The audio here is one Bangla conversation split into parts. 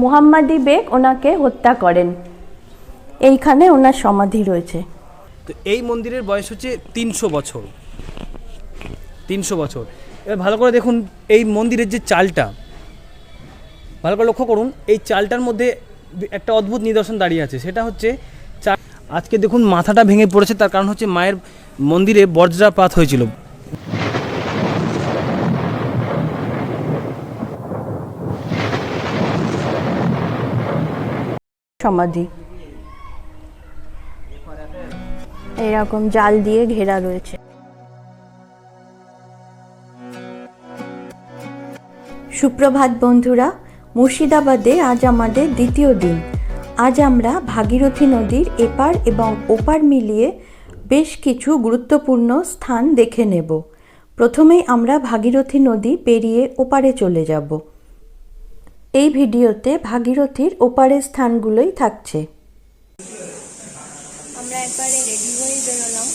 মুহাম্মাদি বেগ ওনাকে হত্যা করেন। এইখানে ওনার সমাধি রয়েছে। তো এই মন্দিরের বয়স হচ্ছে তিনশো বছর। তিনশো বছর। এবার ভালো করে দেখুন এই মন্দিরের যে চালটা। ভালো করে লক্ষ্য করুন, এই চালটার মধ্যে একটা অদ্ভুত নিদর্শন দাঁড়িয়ে আছে। সেটা হচ্ছে আজকে দেখুন মাথাটা ভেঙে পড়েছে, তার কারণ হচ্ছে মায়ের মন্দিরে বজ্রাপাত হয়েছিল। সমাধি। এরকম জাল দিয়ে ঘেরা রয়েছে। সুপ্রভাত বন্ধুরা, মুর্শিদাবাদে আজ আমাদের দ্বিতীয় দিন। আজ আমরা ভাগীরথী নদীর এপার এবং ওপার মিলিয়ে বেশ কিছু গুরুত্বপূর্ণ স্থান দেখে নেব। প্রথমেই আমরা ভাগীরথী নদী পেরিয়ে ওপারে চলে যাব। এই ভিডিওতে ভাগীরথীর ওপারের স্থানগুলোই থাকছে। আমরা একবারে রেডি হয়ে বেরোলাম।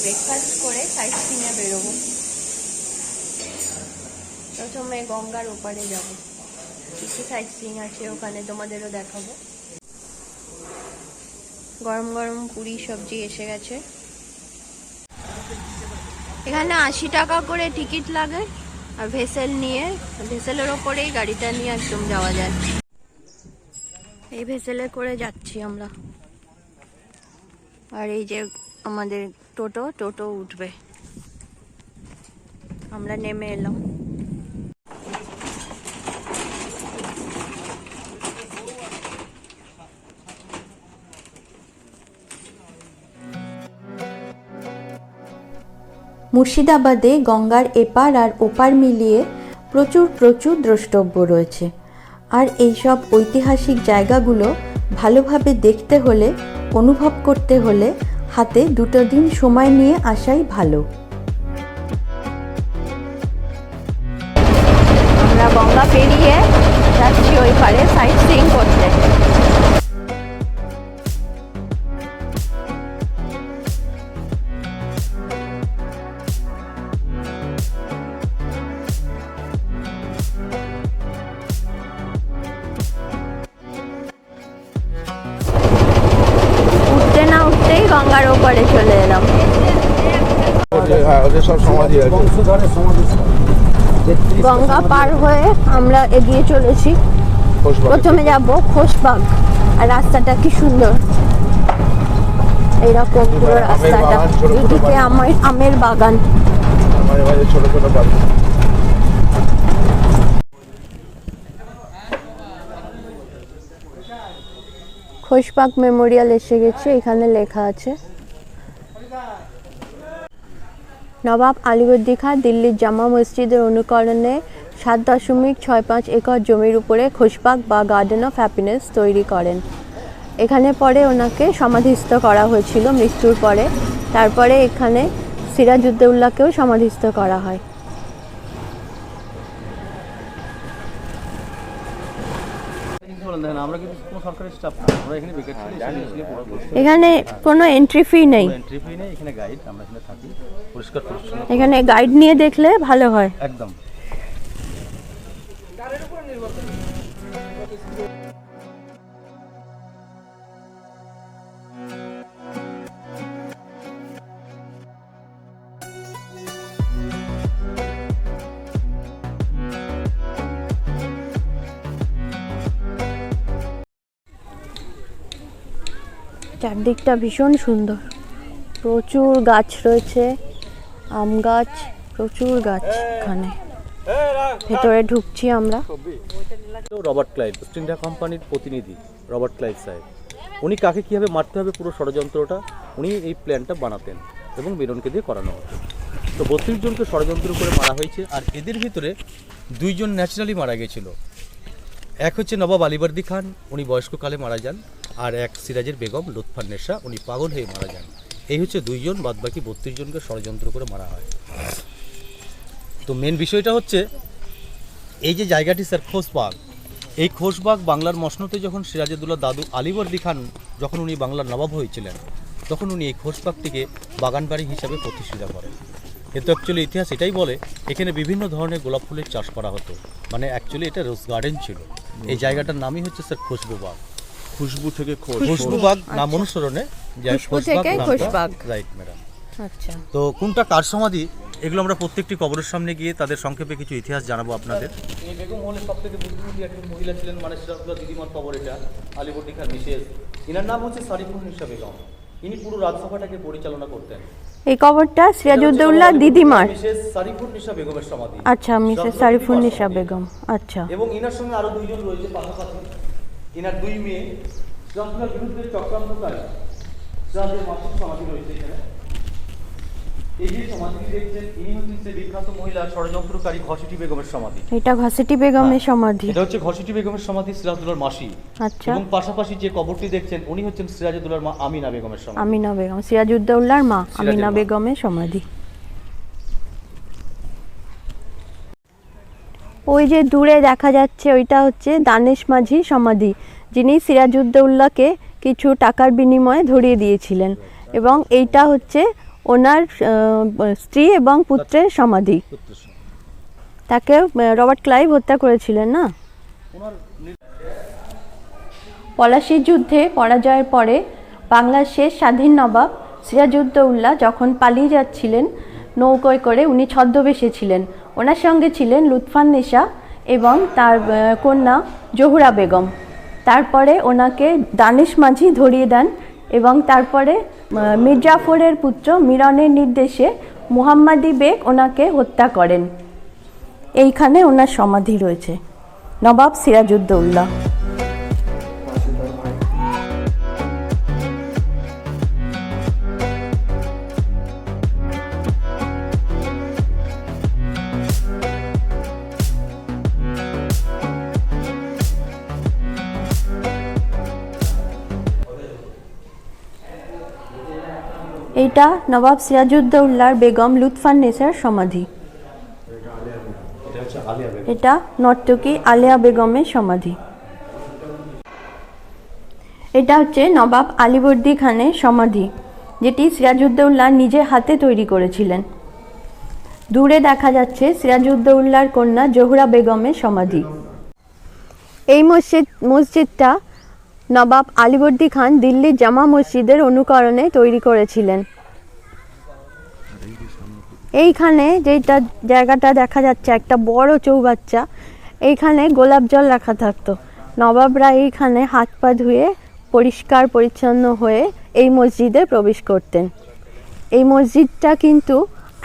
ব্রেকফাস্ট করে সাইট সিনে বেরোবো। প্রথমে গঙ্গার ওপারে যাব। কিছু সাইট সিং আছে, ওখানে তোমাদেরও দেখাবো। গরম গরম পুরি সবজি এসে গেছে। এখানে আশি টাকা করে টিকিট লাগে। আর ভেসেল নিয়ে, ভেসেলের ওপরেই গাড়িটা নিয়ে একদম যাওয়া যায়। এই ভেসেলে করে যাচ্ছি আমরা। আর এই যে আমাদের টোটো টোটো উঠবে। আমরা নেমে এলাম। মুর্শিদাবাদে গঙ্গার এপার আর ওপার মিলিয়ে প্রচুর প্রচুর দ্রষ্টব্য রয়েছে। আর এইসব ঐতিহাসিক জায়গাগুলো ভালোভাবে দেখতে হলে, অনুভব করতে হলে হাতে দুটো দিন সময় নিয়ে আসাই ভালো। ওপারে চলে এলাম। গঙ্গা পার হয়ে আমরা এগিয়ে চলেছি। প্রথমে যাব খোশবাগ। আর রাস্তাটা কি সুন্দর। এইরকম পুরো রাস্তাটা। বাগান, এদিকে আমার আমের বাগান ছোট ছোট বাড়ি খোশবাগ মেমোরিয়াল এসে গেছে, এখানে লেখা আছে। নবাব আলিবর্দী খাঁ দিল্লির জামা মসজিদের অনুকরণে সাত দশমিক ছয় পাঁচ একর জমির উপরে খোশবাগ বা গার্ডেন অফ হ্যাপিনেস তৈরি করেন। এখানে পরে ওনাকে সমাধিস্থ করা হয়েছিল মৃত্যুর পরে। তারপরে এখানে সিরাজউদ্দৌল্লাকেও সমাধিস্থ করা হয় আমরা কিন্তু কোনো সরকারি স্টাফ না আমরা এখানে এখানে কোনো এন্ট্রি ফি নেই। এন্ট্রি ফি নেই এখানে গাইড আমরা এখানে থাকি পরিষ্কার পরিচ্ছন্ন। এখানে গাইড নিয়ে দেখলে ভালো হয়। একদম। চারদিকটা ভীষণ সুন্দর। প্রচুর গাছ রয়েছে, আম গাছ, প্রচুর গাছ এখানে। ভেতরে ঢুকছি আমরা। রবার্ট ক্লাইভ ইস্ট ইন্ডিয়া কোম্পানির প্রতিনিধি, রবার্ট ক্লাইভ সাহেব। উনি কাকে কীভাবে মারতে হবে পুরো ষড়যন্ত্রটা, উনি এই প্ল্যানটা বানাতেন এবং মিলনকে দিয়ে করানো হতো। তো বত্রিশ জনকে ষড়যন্ত্র করে মারা হয়েছে, আর এদের ভিতরে দুইজন ন্যাচারালি মারা গেছিল। এক হচ্ছে নবাব আলিবর্দী খান, উনি বয়স্ককালে মারা যান। আর এক সিরাজের বেগম লুৎফান নেশা, উনি পাগল হয়ে মারা যান। এই হচ্ছে দুইজন, বাদবাকি বত্রিশ জনকে ষড়যন্ত্র করে মারা হয়। তো মেন বিষয়টা হচ্ছে, এই যে জায়গাটি স্যার খোসবাগ এই খোসবাগ বাংলার মসনতে যখন সিরাজউদ্দৌলা দাদু আলিবর্দী খান, যখন উনি বাংলার নবাব হয়েছিলেন, তখন উনি এই খোসবাগটিকে বাগানবাড়ি হিসাবে প্রতিষ্ঠিত করেন। কিন্তু অ্যাকচুয়ালি ইতিহাস এটাই বলে, এখানে বিভিন্ন ধরনের গোলাপ ফুলের চাষ করা হতো। মানে অ্যাকচুয়ালি এটা রোজ গার্ডেন ছিল। এই জায়গাটার নামই হচ্ছে স্যার খুশবু বাগ খুশবু থেকে খোশ। খুশবু বাগ নাম অনুসরণে খুশবু থেকে খোশবাগ। Right madam. আচ্ছা। তো কোনটা কার সমাধি? এগুলো আমরা প্রত্যেকটি কবরের সামনে গিয়ে তাদের সংক্ষেপে কিছু ইতিহাস জানাব আপনাদের। এই বেগম হলের সব থেকে বুদ্ধিমতী একজন মহিলা ছিলেন মানে সিরাজুল্লাহ দিদিমার কবর এটা আলিবর্দী খান মিসেস। ইনার নাম হচ্ছে সারিফুল নিশা বেগম। ইনি পুরো রাজসভাটাকে পরিচালনা করতেন। এই কবরটা সিরাজউদ্দৌল্লা দিদিমার। মিসেস সারিফুল নিশা বেগমের সমাধি। আচ্ছা মিসেস সারিফুন্নিসা বেগম আচ্ছা। এবং ইনার সঙ্গে আরও দুইজন রয়েছে পাশাপাশি। ইনার দুই মেয়ে সিরাজুল্লাহর বিরুদ্ধে চক্রান্তকারী। সিরাজের মাসিক সমাধি রয়েছে এখানে। এই যে সমাধিটি দেখছেন ইনি হচ্ছেন বিখ্যাত মহিলা ষড়যন্ত্রকারী ঘসিটি বেগমের সমাধি। এটা ঘাসিটি বেগমের সমাধি। এটা হচ্ছে ঘসিটি বেগমের সমাধি সিরাজুল্লাহর মাসি। আচ্ছা। এবং পাশাপাশি যে কবরটি দেখছেন উনি হচ্ছেন সিরাজুদ্দৌলার মা আমিনা বেগমের সমাধি। আমিনা বেগম সিরাজউদ্দৌল্লার মা। আমিনা বেগমের সমাধি। ওই যে দূরে দেখা যাচ্ছে, ওইটা হচ্ছে দানেশ মাঝি সমাধি, যিনি সিরাজউদ্দৌল্লাকে কিছু টাকার বিনিময়ে ধরিয়ে দিয়েছিলেন। এবং এইটা হচ্ছে ওনার স্ত্রী এবং পুত্রের সমাধি। তাকে রবার্ট ক্লাইভ হত্যা করেছিলেন না? পলাশির যুদ্ধে পরাজয়ের পরে বাংলার শেষ স্বাধীন নবাব সিরাজউদ্দৌল্লা যখন পালিয়ে যাচ্ছিলেন নৌকোয় করে, উনি ছদ্মবেশে ছিলেন। ওনার সঙ্গে ছিলেন লুৎফান নেশা এবং তার কন্যা জহুরা বেগম। তারপরে ওনাকে দানিশ মাঝি ধরিয়ে দেন এবং তারপরে মির্জাফরের পুত্র মিরনের নির্দেশে মুহাম্মাদি বেগ ওনাকে হত্যা করেন। এইখানে ওনার সমাধি রয়েছে। নবাব সিরাজউদ্দৌল্লা এইটা নবাব সিরাজউদ্দৌল্লার বেগম লুৎফান নেসার সমাধি। এটা নর্তকী আলেয়া বেগমের সমাধি। এটা হচ্ছে নবাব আলীবর্দী খানের সমাধি, যেটি সিরাজউদ্দৌল্লা নিজে হাতে তৈরি করেছিলেন। দূরে দেখা যাচ্ছে সিরাজউদ্দৌল্লার কন্যা জহুরা বেগমের সমাধি। এই মসজিদ, মসজিদটা নবাব আলীবর্দী খান দিল্লির জামা মসজিদের অনুকরণে তৈরি করেছিলেন। এইখানে যেটা জায়গাটা দেখা যাচ্ছে, একটা বড় চৌবাচ্চা এইখানে গোলাপ জল রাখা থাকতো। নবাবরা এইখানে হাত পা ধুয়ে পরিষ্কার পরিচ্ছন্ন হয়ে এই মসজিদে প্রবেশ করতেন। এই মসজিদটা কিন্তু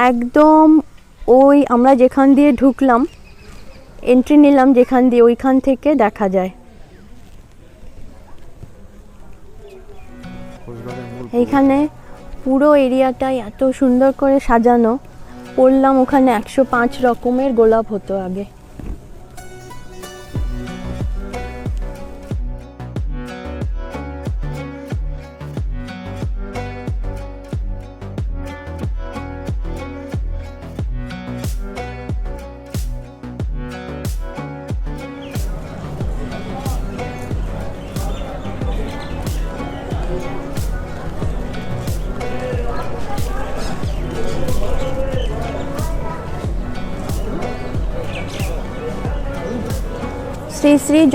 একদম ওই আমরা যেখান দিয়ে ঢুকলাম এন্ট্রি নিলাম যেখান দিয়ে ওইখান থেকে দেখা যায়। এইখানে পুরো এরিয়াটাই এত সুন্দর করে সাজানো। পড়লাম ওখানে একশো পাঁচ রকমের গোলাপ হতো আগে।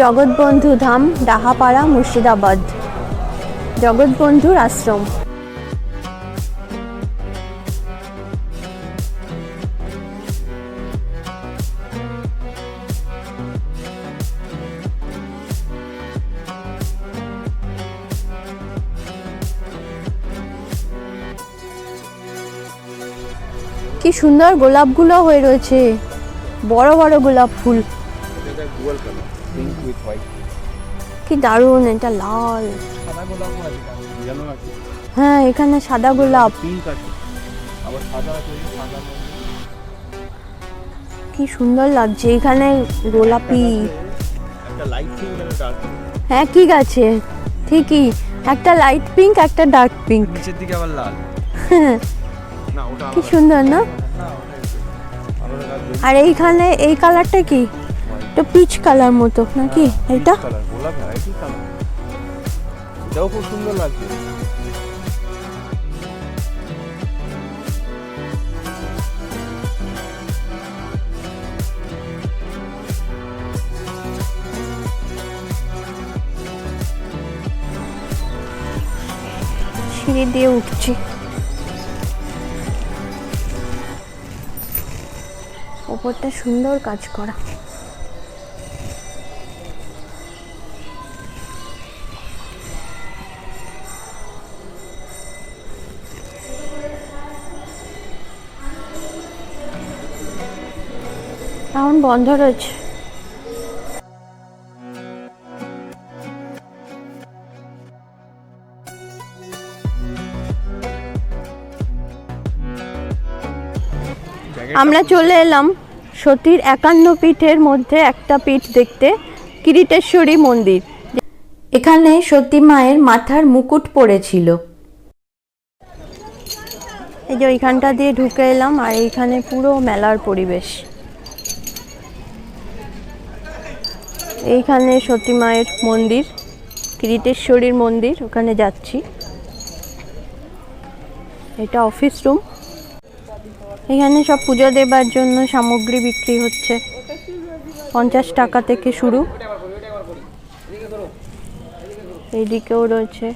জগৎবন্ধু ধাম, ডাহাপাড়া, মুর্শিদাবাদ। জগৎবন্ধুর আশ্রম। কি সুন্দর গোলাপগুলো হয়ে রয়েছে। বড় বড় গোলাপ ফুল। পিঙ্ক উইথ হোয়াইট কি দারুণ এটা লাল। সাদা গোলাপ আছে ইয়েলো আছে। হ্যাঁ এখানে সাদা গোলাপ। পিঙ্ক আছে। আবার সাদা আছে সাদা কি সুন্দর লাগছে এখানে গোলাপি। একটা লাইট পিঙ্ক আর ডার্ক হ্যাঁ ঠিক আছে ঠিকই। একটা লাইট পিঙ্ক একটা ডার্ক পিঙ্ক নিচের দিকে আবার লাল। কি সুন্দর না? আর এইখানে এই কালারটা কি? এটা পিচ কালার মতো নাকি এটা? এটাও খুব সুন্দর লাগছে। সিঁড়ি দিয়ে উঠছি। ওপরটা সুন্দর কাজ করা। এখন বন্ধ রয়েছে। আমরা চলে এলাম সতীর একান্ন পীঠের মধ্যে একটা পীঠ দেখতে, কিরিটেশ্বরী মন্দির। এখানে সতী মায়ের মাথার মুকুট পড়েছিল। এই যে ওইখানটা দিয়ে ঢুকে এলাম, আর এইখানে পুরো মেলার পরিবেশ। এইখানে সতী মায়ের মন্দির, কিরিটেশ্বরীর মন্দির, ওখানে যাচ্ছি। এটা অফিস রুম এখানে সব পুজো দেবার জন্য সামগ্রী বিক্রি হচ্ছে। পঞ্চাশ টাকা থেকে শুরু। এইদিকেও রয়েছে।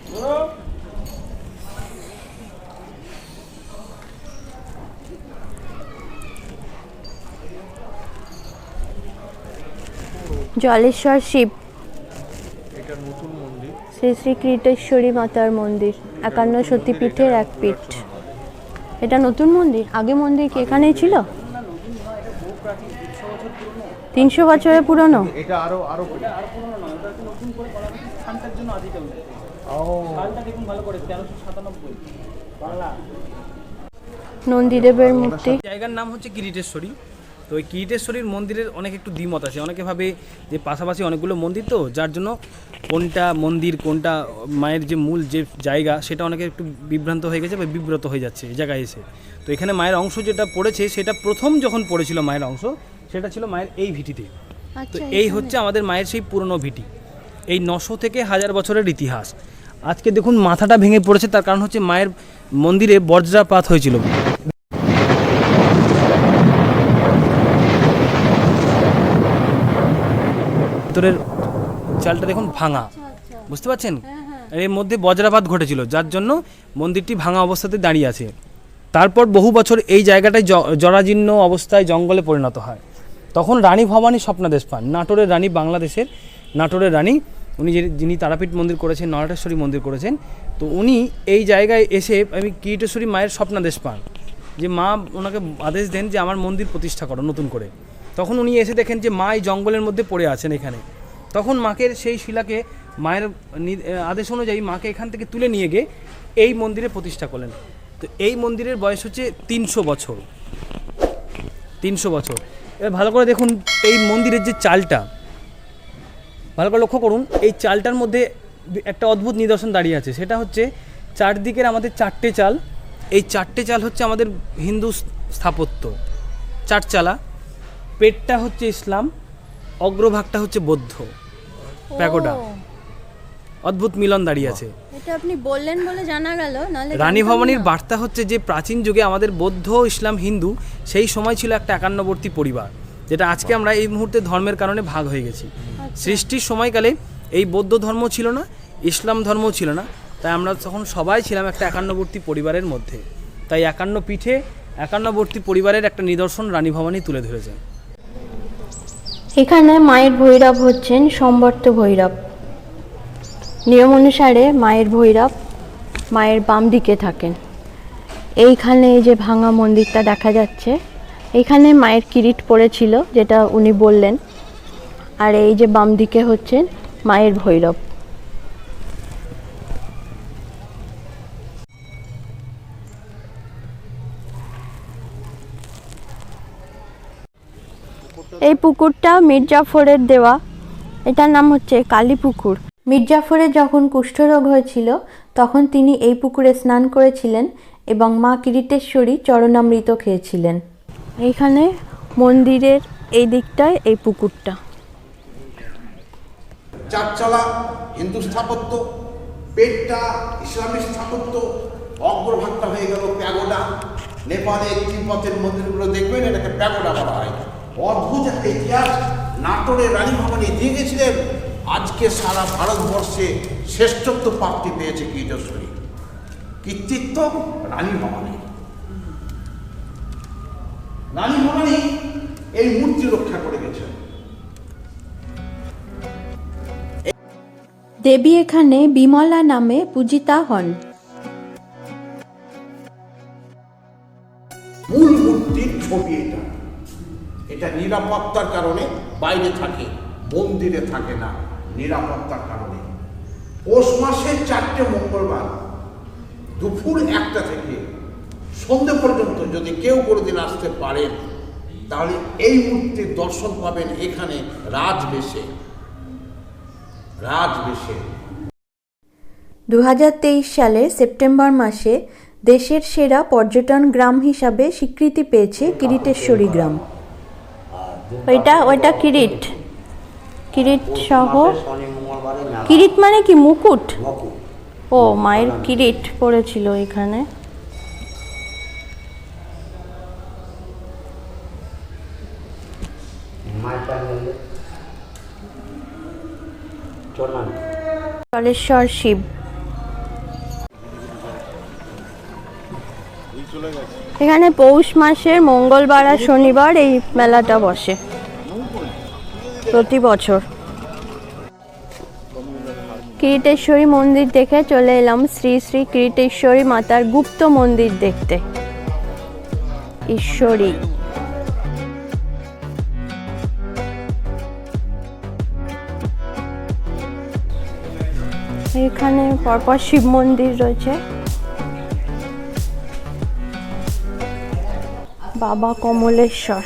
জলেশ্বর শিব। শ্রী শ্রী কীর্তেশ্বরী মাতার মন্দির একান্ন সতীপীঠের এক পীঠ। এটা নতুন মন্দির? আগে মন্দির কি এখানেই ছিল? তিনশো বছরের পুরনো? এটা আরও আরও দেখুন ভালো করে তেরোশো সাতানব্বই। নন্দীদেবের মূর্তি। জায়গার নাম হচ্ছে কিরিটেশ্বরী তো ওই কিরিটেশ্বরীর মন্দিরের অনেক একটু দ্বিমত আছে। অনেকে ভাবে যে পাশাপাশি অনেকগুলো মন্দির তো যার জন্য কোনটা মন্দির কোনটা মায়ের যে মূল যে জায়গা সেটা অনেকে একটু বিভ্রান্ত হয়ে গেছে বা বিব্রত হয়ে যাচ্ছে এই জায়গায় এসে। তো এখানে মায়ের অংশ যেটা পড়েছে সেটা প্রথম যখন পড়েছিল মায়ের অংশ সেটা ছিল মায়ের এই ভিটিতে। তো এই হচ্ছে আমাদের মায়ের সেই পুরনো ভিটি। এই নশো থেকে হাজার বছরের ইতিহাস। আজকে দেখুন মাথাটা ভেঙে পড়েছে তার কারণ হচ্ছে মায়ের মন্দিরে বজ্রাপাত হয়েছিল। ভিতরের চালটা দেখুন ভাঙা। বুঝতে পারছেন? এর মধ্যে বজ্রাপাত ঘটেছিল যার জন্য মন্দিরটি ভাঙা অবস্থাতে দাঁড়িয়ে আছে। তারপর বহু বছর এই জায়গাটায় জরাজীর্ণ অবস্থায় জঙ্গলে পরিণত হয়। তখন রানী ভবানী স্বপ্নাদেশ পান নাটোরের রানী বাংলাদেশের নাটোরের রানী উনি যে- যিনি তারাপীঠ মন্দির করেছেন নরাটেশ্বরী মন্দির করেছেন তো উনি এই জায়গায় এসে আমি কিরিটেশ্বরী মায়ের স্বপ্নাদেশ পান যে মা ওনাকে আদেশ দেন যে আমার মন্দির প্রতিষ্ঠা করো নতুন করে। তখন উনি এসে দেখেন যে মা এই জঙ্গলের মধ্যে পড়ে আছেন এখানে। তখন মাকে সেই শিলাকে মায়ের আদেশ অনুযায়ী মাকে এখান থেকে তুলে নিয়ে গিয়ে এই মন্দিরে প্রতিষ্ঠা করলেন। তো এই মন্দিরের বয়স হচ্ছে তিনশো বছর। তিনশো বছর। এবার ভালো করে দেখুন এই মন্দিরের যে চালটা। ভালো করে লক্ষ্য করুন, এই চালটার মধ্যে একটা অদ্ভুত নিদর্শন দাঁড়িয়ে আছে। সেটা হচ্ছে চারদিকের আমাদের চারটে চাল। এই চারটে চাল হচ্ছে আমাদের হিন্দু স্থাপত্য। চারচালা। পেটটা হচ্ছে ইসলাম অগ্রভাগটা হচ্ছে বৌদ্ধ। প্যাগোডা। অদ্ভুত মিলন দাঁড়িয়ে আছে। এটা আপনি বললেন বলে জানা গেল নালে রানী ভবানীর বার্তা হচ্ছে যে প্রাচীন যুগে আমাদের বৌদ্ধ ইসলাম হিন্দু সেই সময় ছিল একটা একান্নবর্তী পরিবার যেটা আজকে আমরা এই মুহূর্তে ধর্মের কারণে ভাগ হয়ে গেছি। সৃষ্টির সময়কালে এই বৌদ্ধ ধর্ম ছিল না ইসলাম ধর্ম ছিল না তাই আমরা তখন সবাই ছিলাম একটা একান্নবর্তী পরিবারের মধ্যে। তাই একান্ন পিঠে একান্নবর্তী পরিবারের একটা নিদর্শন রানী ভবানী তুলে ধরেছেন। এখানে মায়ের ভৈরব হচ্ছেন সম্বর্ত ভৈরব। নিয়ম অনুসারে মায়ের ভৈরব মায়ের বাম দিকে থাকেন। এইখানে এই যে ভাঙা মন্দিরটা দেখা যাচ্ছে, এইখানে মায়ের কিরিট পড়েছিল, যেটা উনি বললেন। আর এই যে বাম দিকে হচ্ছেন মায়ের ভৈরব। এই পুকুরটা মির্জাফরের দেওয়া। এটার নাম হচ্ছে কালী পুকুর। মির্জাফরের যখন কুষ্ঠরোগ হয়েছিল, তখন তিনি এই পুকুরে স্নান করেছিলেন এবং মা কিরিটেশ্বরী চরণামৃত খেয়েছিলেন। এইখানে মন্দিরের এই দিকটায় এই পুকুরটা। চারচালা হিন্দু স্থাপত্য, পেটটা ইসলামী স্থাপত্য, অগ্রভাগটা হয়ে গেল প্যাগোডা। নেপালে তিব্বতের মন্দিরগুলো দেখবেন এটাকে প্যাগোডা বলা হয়। অদ্ভুত একটা ইতিহাস। নাটোরের রানী ভবনে দিয়ে গেছিলেন, আজকে সারা ভারতবর্ষে শ্রেষ্ঠত্ব প্রাপ্তি পেয়েছে কীটেশ্বরী কৃতিত্ব রানী ভবানী রানী ভবানী এই মূর্তি রক্ষা করে গেছেন। দেবী এখানে বিমলা নামে পূজিতা হন। নিরাপত্তার কারণে বাইরে থাকে মন্দিরে থাকে না নিরাপত্তার কারণে। পৌষ মাসের চারটে মঙ্গলবার দুপুর একটা থেকে সন্ধে পর্যন্ত যদি কেউ কোনোদিন আসতে পারেন তাহলে এই মূর্তির দর্শন পাবেন এখানে রাজবেশে। রাজবেশে। দু সালে সেপ্টেম্বর মাসে দেশের সেরা পর্যটন গ্রাম হিসাবে স্বীকৃতি পেয়েছে কিরিটেশ্বরী গ্রাম। ওইটা ওইটা কিরিট। কিরিট সহ। কিরিট মানে কি? মুকুট? ও, মায়ের কিরিট পড়েছিল এখানে। জলেশ্বর শিব। এখানে পৌষ মাসের মঙ্গলবার আর শনিবার এই মেলাটা বসে। প্রতি বছর। কিরিটেশ্বরী মন্দির দেখে চলে এলাম শ্রী শ্রী কিরিটেশ্বরী মাতার গুপ্ত মন্দির দেখতে। ঈশ্বরী। এখানে পরপর শিব মন্দির রয়েছে। বাবা কমলেশ্বর।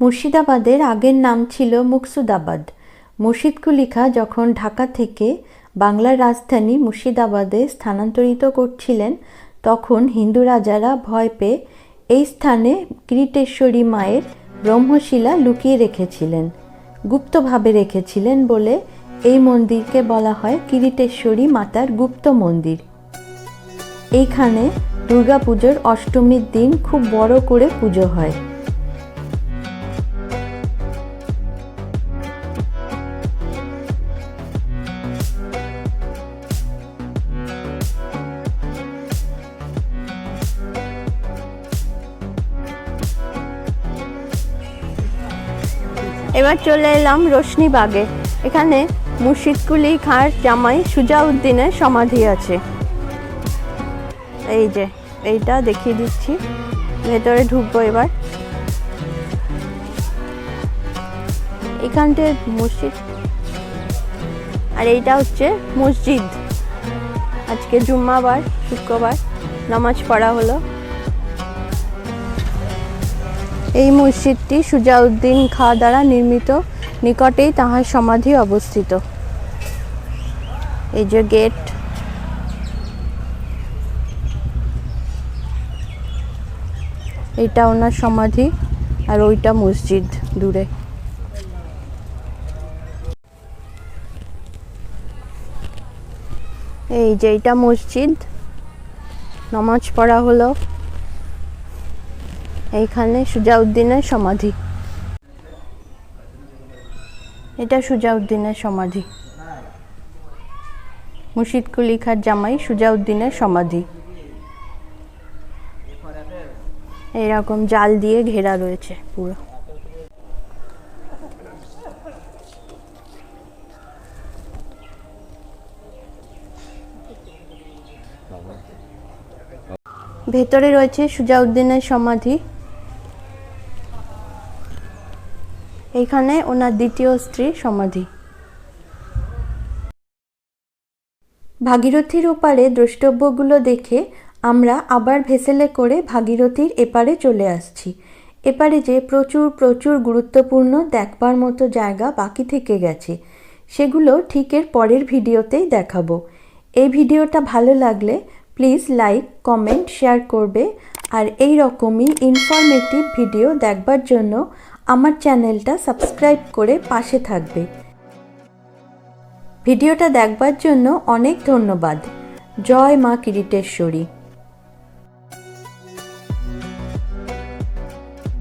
মুর্শিদাবাদের আগের নাম ছিল মুকসুদাবাদ। মুর্শিদ কুলিখা যখন ঢাকা থেকে বাংলার রাজধানী মুর্শিদাবাদে স্থানান্তরিত করছিলেন, তখন হিন্দু রাজারা ভয় পেয়ে এই স্থানে কিরিটেশ্বরী মায়ের ব্রহ্মশিলা লুকিয়ে রেখেছিলেন। গুপ্তভাবে রেখেছিলেন বলে এই মন্দিরকে বলা হয় কিরিটেশ্বরী মাতার গুপ্ত মন্দির। এইখানে দুর্গাপুজোর অষ্টমীর দিন খুব বড় করে পুজো হয়। এবার চলে এলাম রোশনীবাগে এখানে মুর্শিদকুলি, খাঁর, জামাই, সুজাউদ্দিনের সমাধি আছে। এই যে, এইটা দেখিয়ে দিচ্ছি। ভেতরে ঢুকবো এবার। এখানটা মসজিদ আর এইটা হচ্ছে মসজিদ। আজকে জুম্মাবার, শুক্রবার, নামাজ পড়া হলো। এই মসজিদটি সুজাউদ্দিন খাঁ দ্বারা নির্মিত। নিকটেই তাহার সমাধি অবস্থিত। এই যে গেট। এটা ওনার সমাধি আর ওইটা মসজিদ দূরে। এই যে এইটা মসজিদ। নামাজ পড়া হলো। এইখানে সুজাউদ্দিনের সমাধি। এটা সুজাউদ্দিনের সমাধি। মুর্শিদ কুলি খাঁর জামাই সুজাউদ্দিনের সমাধি। এরকম জাল দিয়ে ঘেরা রয়েছে পুরো। ভেতরে রয়েছে সুজাউদ্দিনের সমাধি। এইখানে ওনার দ্বিতীয় স্ত্রীর সমাধি। ভাগীরথীর ওপারে দ্রষ্টব্যগুলো দেখে আমরা আবার ভেসেলে করে ভাগীরথীর এপারে চলে আসছি। এপারে যে প্রচুর প্রচুর গুরুত্বপূর্ণ দেখবার মতো জায়গা বাকি থেকে গেছে, সেগুলো ঠিক এর পরের ভিডিওতেই দেখাবো। এই ভিডিওটা ভালো লাগলে প্লিজ লাইক, কমেন্ট, শেয়ার করবে আর এই রকমই ইনফরমেটিভ ভিডিও দেখবার জন্য আমার চ্যানেলটা সাবস্ক্রাইব করে পাশে থাকবে। ভিডিওটা দেখবার জন্য অনেক ধন্যবাদ। জয় মা কিরিটেশ্বরী।